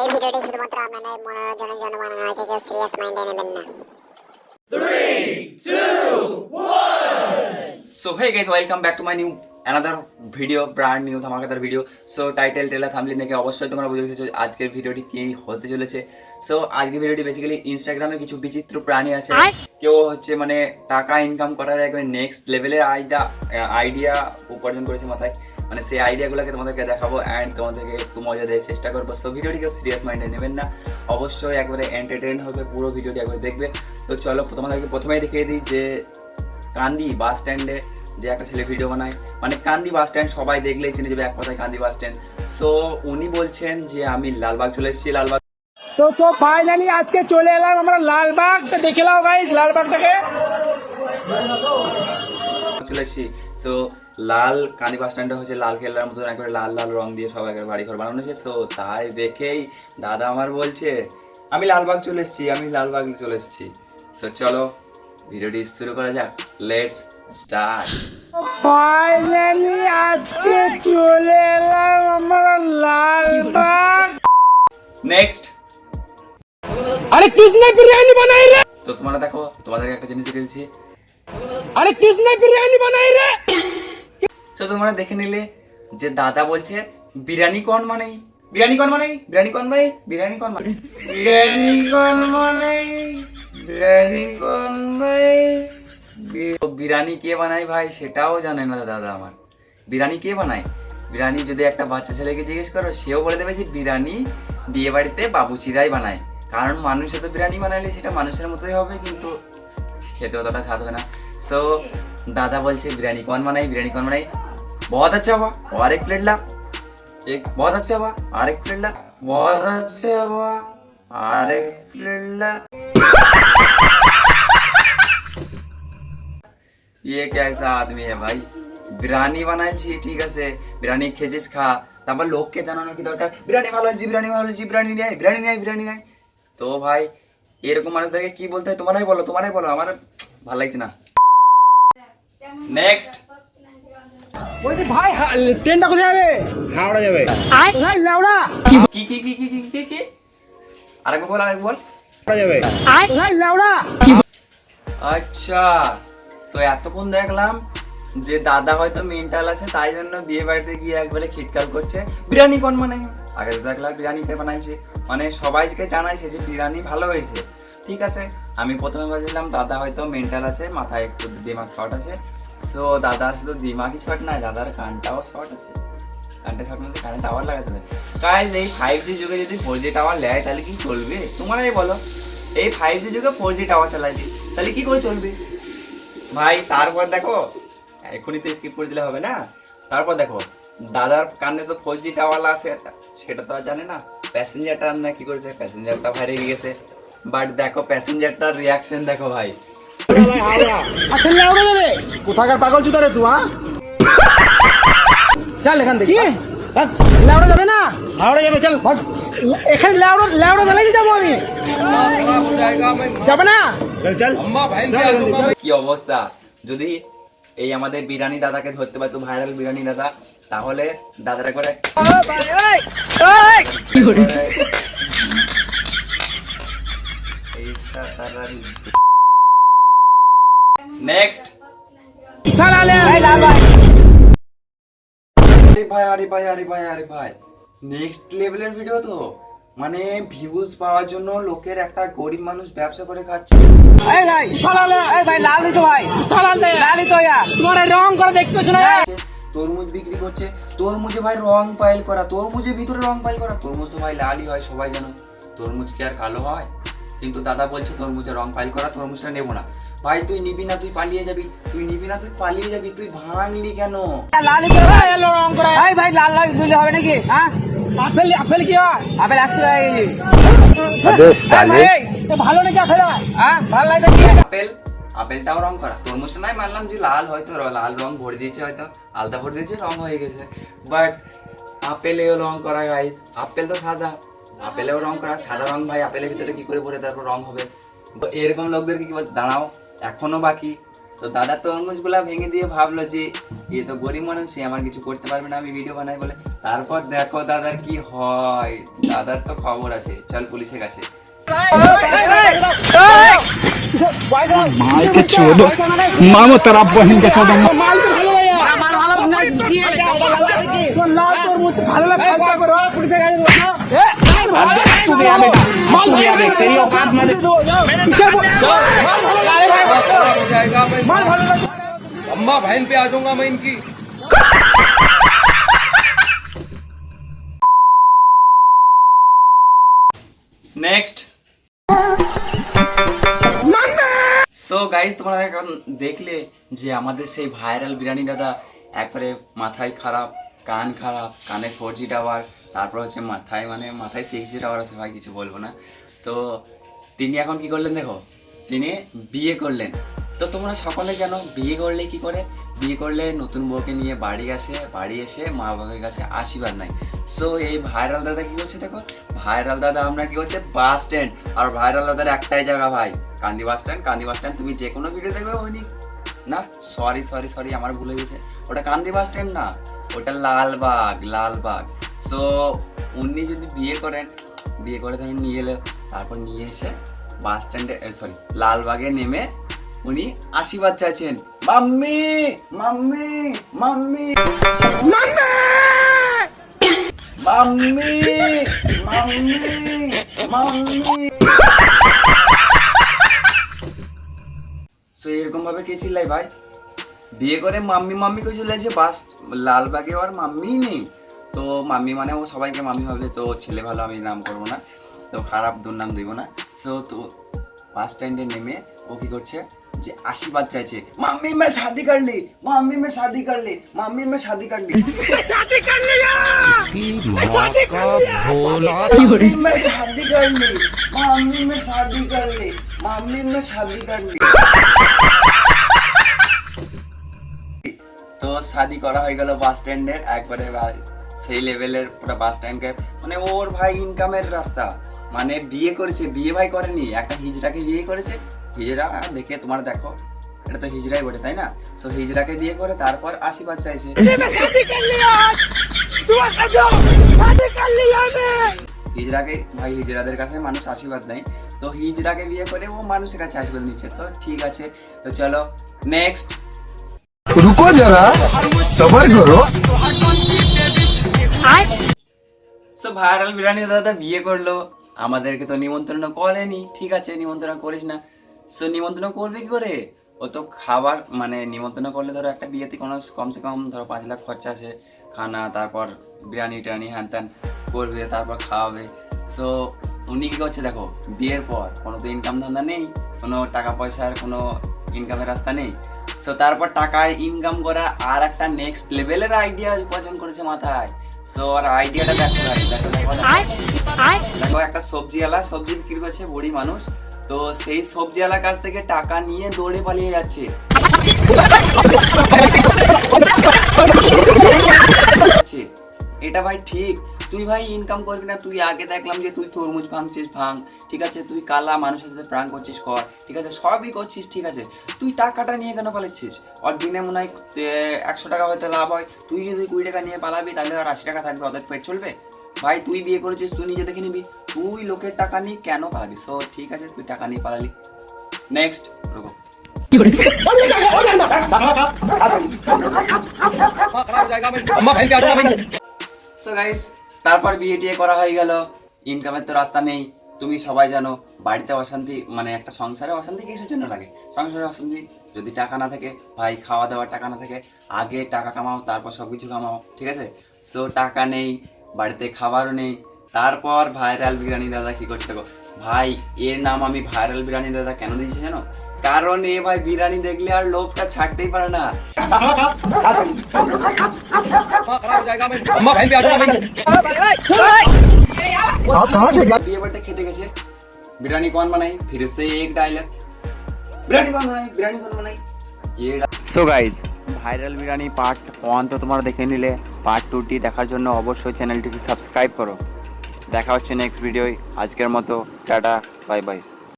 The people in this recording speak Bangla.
এই ভিডিওটি শুধুমাত্র আপনাদের মনোরঞ্জনের জন্য বানানো হয়েছে কেউ সিরিয়াস মাইন্ডে নেবেন না। So hey guys, welcome back to my new another video, brand new ধামাকাদার ভিডিও সো টাইটেল টেলার থামলি দেখে অবশ্যই তোমরা বুঝে গেছো আজকের ভিডিওটি কি হতে চলেছে। সো আজকের ভিডিওটি বেসিক্যালি ইনস্টাগ্রামে কিছু বিচিত্র প্রাণী আছে। কেউ হচ্ছে মানে টাকা ইনকাম করার একবার নেক্সট লেভেলের আইডিয়া আইডিয়া উপার্জন করেছে মাথায়। মানে সেই আইডিয়াগুলোকে তোমাদেরকে দেখাবো অ্যান্ড তোমাদেরকে একটু মজা দেওয়ার চেষ্টা করব। সো ভিডিওটি কেউ সিরিয়াস মাইন্ডে নেবেন না। অবশ্যই একবারে এন্টারটেন হবে পুরো ভিডিওটি একবার দেখবে। তো চলো তোমাদেরকে প্রথমেই দেখিয়ে দিই যে কান্দি বাস স্ট্যান্ডে যে একটা ছেলে ভিডিও বানায়। মানে কান্দি বাস স্ট্যান্ড সবাই দেখলেই চিনে যাবে এক কথায় কান্দি বাস স্ট্যান্ড সো উনি বলছেন যে আমি লালবাগ চলে এসেছি লালবাগ তো তো ফাইনালি আজকে চলে এলাম আমরা লালবাগ। তো দেখে নাও গাইস লালবাগটাকে। চলে এসেছি। সো লাল কান্দি বাস স্ট্যান্ডটা হচ্ছে লাল কেল্লার মতন একবারে লাল লাল রং দিয়ে সবাই একবার বাড়ি ঘর বানানো হয়েছে সো তাই দেখেই দাদা আমার বলছে আমি লালবাগ চলে এসেছি আমি লালবাগ চলে এসেছি। সো চলো ভিডিওটি শুরু করা যাক। লেটস স্টার্ট ফাইনালি আজকে চলে এলাম আমরা লালবাগ। নেক্সট আরে কৃষ্ণা বিরিয়ানি বানাই রে! তো তোমরা দেখো তোমাদেরকে একটা জিনিস দেখে দিচ্ছি। আরে কৃষ্ণা বিরিয়ানি বানাই রে! সো তোমরা দেখে নিলে যে দাদা বলছে, বিরিয়ানি কন মানে বিরিয়ানি কন মানে বিরিয়ানি কন ভাই বিরিয়ানি কন মানে বিরিয়ানি কন মানে বিরিয়ানি কন ভাই বিরিয়ানি কে বানায় ভাই, সেটাও জানে না দাদা আমার। বিরিয়ানি কে বানায়? বিরিয়ানি যদি একটা বাচ্চা ছেলেকে জিজ্ঞেস করো, সেও বলে দেবে যে বিরিয়ানি বিয়ে বাড়িতে বাবুচিরাই বানায়। কারণ মানুষে তো বিরিয়ানি বানাইলে সেটা মানুষের মতোই হবে, কিন্তু খেতে অতটা স্বাদ হবে না। সো দাদা বলছে বিরিয়ানি কন বানাই বিরিয়ানি কন বানাই बहुत अच्छा हुआ और एक प्लेट ला एक बहुत अच्छा हुआ और एक प्लेट ला बहुत अच्छा हुआ और एक प्लेट ला ये कैसा आदमी है भाई বিরিয়ানি বানাইছি ঠিক আছে বিরিয়ানি খেয়েছিস খা তারপর লোককে জানানো কি দরকার বিরিয়ানি ভালো হয়েছে বিরিয়ানি ভালো হয়েছে বিরিয়ানি নেই বিরিয়ানি নেই বিরিয়ানি নেই তো ভাই এরকম মানুষদেরকে কি বলতে হয় তোমারাই বলো তোমারাই বলো আমার ভালো লাগছে না নেক্সট বলছি ভাই ট্রেনটা কোথায় যাবে? হাওড়া যাবে। কোথায়? লাউড়া কি কি কি কি কি কি কি আরেকবার বল আরেকবার বল। হাওড়া যাবে। কোথায়? লাউড়া আচ্ছা তো এতক্ষণ দেখলাম যে দাদা হয়তো মেন্টাল আছে তাই জন্য বিয়ে বাড়িতে গিয়ে একবারে খিটকাল করছে। বিরিয়ানি কোন মানে আগে তো দেখলাম বিরিয়ানি কে বানাইছে। মানে সবাইকে জানাইছে যে বিরিয়ানি ভালো হয়েছে। ঠিক আছে আমি প্রথমে ভাবছিলাম দাদা হয়তো মেন্টাল আছে মাথায় একটু দিমাগ শর্ট আছে। সো দাদা শুধু দিমাগই শর্ট নাই, দাদার কানটাও শর্ট আছে। কানটা শর্ট মধ্যে কানে টাওয়ার লাগাতে হবে। গাইজ এই ফাইভ জি যুগে যদি ফোর জি টাওয়ার নেয়, তাহলে কি চলবে? তোমরাই বলো। এই ফাইভ জি যুগে ফোর জি টাওয়ার চালাইছি তাহলে কি করে চলবে? ভাই, তারপর দেখো, এখনই তো স্কিপ করে দিলে হবে না। তারপর দেখো, দাদার কানে তো ফোর জি টাওয়ার আছে, সেটা তো আর জানে না। প্যাসেঞ্জারটা না কি করেছে? প্যাসেঞ্জারটা বাইরে গেছে। বাট দেখো প্যাসেঞ্জারটার রিয়াকশন দেখো ভাই। আচ্ছা কোথাকার পাগল চুদা রে তুই হ্যাঁ? চল এখান থেকে। কি? লাউড়া যাবে না? হাওড়া যাবে চল ভাগ। এখানে লাউড়া লাউড়া মেলায় যাব আমি? যাবে না? চল। কি অবস্থা? যদি এই আমাদের বিরিয়ানি দাদাকে ধরতে পারতো ভাইরাল বিরিয়ানি দাদা তাহলে দাদারা করে নেক্সট আরে ভাই আরে ভাই আরে ভাই আরে ভাই। নেক্সট লেভেলের ভিডিও তো। মানে ভিউজ পাওয়ার জন্য লোকের একটা গরিব মানুষ ব্যবসা করে খাচ্ছে। এই ভাই চালালে এই ভাই লাল তো ভাই। চালালে লালি তো ইয়া। তোমার রং করে দেখতেছ না? তরমুজ বিক্রি করছে। তরমুজে ভাই রং পাইল করা। তরমুজের ভিতরে রং পাইল করা। তরমুজ তো ভাই লালই হয় সবাই জানো। তরমুজ কি আর কালো হয়? কিন্তু দাদা বলছে তরমুজে রং পাইল করা তরমুজটা নেব না। ভাই তুই নিবি না তুই পালিয়ে যাবি। তুই নিবি না তুই পালিয়ে যাবি তুই ভাঙলি কেন? লালি ভাই এলো রং করে। এই ভাই লাল লাল দিলে হবে নাকি? হ্যাঁ? আপেল আপেল কি হয়? আপেল একশো টাকা কেজি। ভালো নাকি আপেল? হ্যাঁ ভালো লাগে কি আপেল আপেলটাও রং করা। তরমুজটা নাই মানলাম যে লাল হয়তো লাল রং ভরে দিয়েছে হয়তো। আলতা ভরে দিয়েছে রং হয়ে গেছে। বাট আপেলেও রং করা গাইস আপেল তো সাদা। আপেলেও রং করা। সাদা রং ভাই আপেলের ভিতরে কি করে ভরে তারপর রং হবে? এরকম লোকদেরকে কি বলছে দাঁড়াও। এখনও বাকি। তো দাদা তরমুজগুলা ভেঙে দিয়ে ভাবলো যে এ তো গরিব মানুষ সে আমার কিছু করতে পারবে না আমি ভিডিও বানাই বলে। তারপর দেখো দাদার কি হয়। দাদার তো খবর আছে। চল পুলিশের কাছে। লাগে তোর লাল তরমুজ ভালো লাগে ফালতু করে পুলিশের কাছে দেবো, যাও। এ, তু গয়া বেটা মাল ভালো লাগে তেরি औकात মানে কিসের বল? মাল ভালো লাগে মাল ভালো লাগে अम्मा बहन पे आ जाऊंगा मैं इनकी নেক্সট সো গাইস তোমরা এখন দেখলে যে আমাদের সেই ভাইরাল বিরিয়ানি দাদা একবারে মাথায় খারাপ কান খারাপ কানে ফোর জি টাওয়ার তারপর হচ্ছে মাথায় মানে মাথায় সিক্স জি টাওয়ার আছে ভাই, কিছু বলব না। তো তিনি এখন কি করলেন দেখো, তিনি বিয়ে করলেন। তো তোমরা সকলে জানো, বিয়ে করলে কি করে? বিয়ে করলে নতুন বউকে নিয়ে বাড়ি আসে, বাড়ি এসে মা বাবার কাছে আশীর্বাদ নাই সো এই ভাইরাল দাদা কি করছে দেখো? ভাইরাল দাদা আমরা কি হচ্ছে বাস স্ট্যান্ড আর ভাইরাল দাদার একটাই জায়গা ভাই, কান্দি বাস স্ট্যান্ড কান্দি বাস স্ট্যান্ড তুমি যে কোনো ভিডিও দেখবে ওই না? সরি সরি সরি আমার ভুলে গেছে। ওটা কান্দি বাস স্ট্যান্ড না, ওটা লালবাগ লালবাগ। সো উনি যদি বিয়ে করেন বিয়ে করে তাহলে নিয়ে এলো তারপর নিয়ে এসে বাস স্ট্যান্ডে সরি লালবাগে নেমে উনি আশীর্বাদ চাইছেন mummy mummy mummy! Mummy! Mummy mummy so এরকম ভাবে কে চিল্লাই ভাই? বিয়ে করে মাম্মি মাম্মি কে চিল্লাইছে বাস লালবাগে আর মাম্মি নেই। তো মামি মানে ও সবাইকে মামি ভাবে তো ছেলে ভালো আমি নাম করব না তো খারাপ দুর্নাম দিব না। সো তো বাস স্ট্যান্ডে নেমে ও কী করছে যে আশীর্বাদ চাইছে মাম্মি মে শাদি কর মাম্মি মে শাদি কর মাম্মি মে শাদি কর লি। শাদি মাম্মি মে শাদি কর মাম্মি মে শাদি মাম্মি মে শাদি তো শাদি করা হয়ে গেল বাস স্ট্যান্ডে একবারে সেই লেভেলের পুরা বাস টাইম কে। মানে ওর ভাই ইনকামের রাস্তা। মানে বিয়ে করেছে, বিয়ে ভাই করেনি, একটা হিজড়াকে বিয়ে করেছে। হিজড়া, দেখে তোমার দেখো, এটা তো হিজড়াই বলে তাই না? সো হিজড়াকে বিয়ে করে তারপর আশীর্বাদ চাইছে। হিজড়াকে, ভাই হিজরাদের কাছে মানুষ আশীর্বাদ নেয়। তো হিজড়াকে বিয়ে করে ও মানুষের কাছে আশীর্বাদ নিচ্ছে। তো ঠিক আছে, তো চলো নেক্সট রুকো যারা, সবার করো সো ভাইরাল বিরিয়ানি দাদা বিয়ে করল। আমাদেরকে তো নিমন্ত্রণ করেনি। ঠিক আছে, নিমন্ত্রণ করিস না। সো নিমন্ত্রণ করবে কি করে? ও তো খাবার মানে নিমন্ত্রণ করলে ধরো একটা বিয়েতে কোনো কমসে কম ধরো পাঁচ লাখ খরচা আছে। খানা, তারপর বিরিয়ানি টিরানি হ্যান ত্যান করবে, তারপর খাওয়াবে। সো উনি কি করছে দেখো, বিয়ের পর কোনো তো ইনকাম ধান্দা নেই, কোনো টাকা পয়সার কোনো ইনকামের রাস্তা নেই। সো তারপর টাকায় ইনকাম করার আর একটা নেক্সট লেভেলের আইডিয়া উপার্জন করেছে মাথায়। সো আর আইডিয়াটা দেখো ভাই, দেখো একটা সবজিওয়ালা সবজি বিক্রি করছে বড়ি মানুষ। তো সেই সবজিওয়ালার কাছ থেকে টাকা নিয়ে দৌড়ে পালিয়ে যাচ্ছে। এটা ভাই ঠিক। তুই ভাই ইনকাম করবি না তুই আগে দেখলাম যে তুই তরমুজ ভাঙছিস ভাঙ ঠিক আছে? তুই কালা মানুষের সাথে প্রাণ করছিস কর ঠিক আছে? সবই করছিস ঠিক আছে? তুই টাকাটা নিয়ে কেন পালাচ্ছিস? আর দিনে মনে হয় একশো টাকা হয়তো লাভ হয়। তুই যদি কুড়ি টাকা নিয়ে পালাবি তাহলে আর আশি টাকা থাকবে ওদের পেট চলবে? ভাই তুই বিয়ে করেছিস তুই নিজে দেখে নিবি। তুই লোকের টাকা নিয়ে কেন পালাবি? সো ঠিক আছে তুই টাকা নিয়ে পালালি। নেক্সট রকম সো গাইস তারপর বিয়ে টিয়ে করা হয়ে গেল। ইনকামের তো রাস্তা নেই। তুমি সবাই জানো, বাড়িতে অশান্তি মানে একটা সংসারে অশান্তি কিসের জন্য লাগে? সংসারে অশান্তি, যদি টাকা না থাকে, ভাই খাওয়া দাওয়ার টাকা না থাকে, আগে টাকা কামাও, তারপর সব কিছু কামাও, ঠিক আছে? সো টাকা নেই, বাড়িতে খাবারও নেই। তারপর ভাইরাল বিরিয়ানি, দাদা কি করছে দেখো? ভাই, এর নাম আমি ভাইরাল বিরিয়ানি দাদা কেন দিয়েছি জানো? কারণ এ ভাই বিরিয়ানি দেখলে আর লোভটা ছাড়তেই পারে না। খেতে গেছে। বিরিয়ানি কোন বানাই? ফিরে সে এক ডায়লগ বিরিয়ানি কোন বানাই? বিরিয়ানি কোন বানাই? So guys viral biryani part one তো তোমরা দেখে নিলে। পার্ট টুটি দেখার জন্য অবশ্যই চ্যানেলটিকে সাবস্ক্রাইব করো। দেখা হচ্ছে নেক্সট ভিডিওয় আজকের মতো টাটা বাই বাই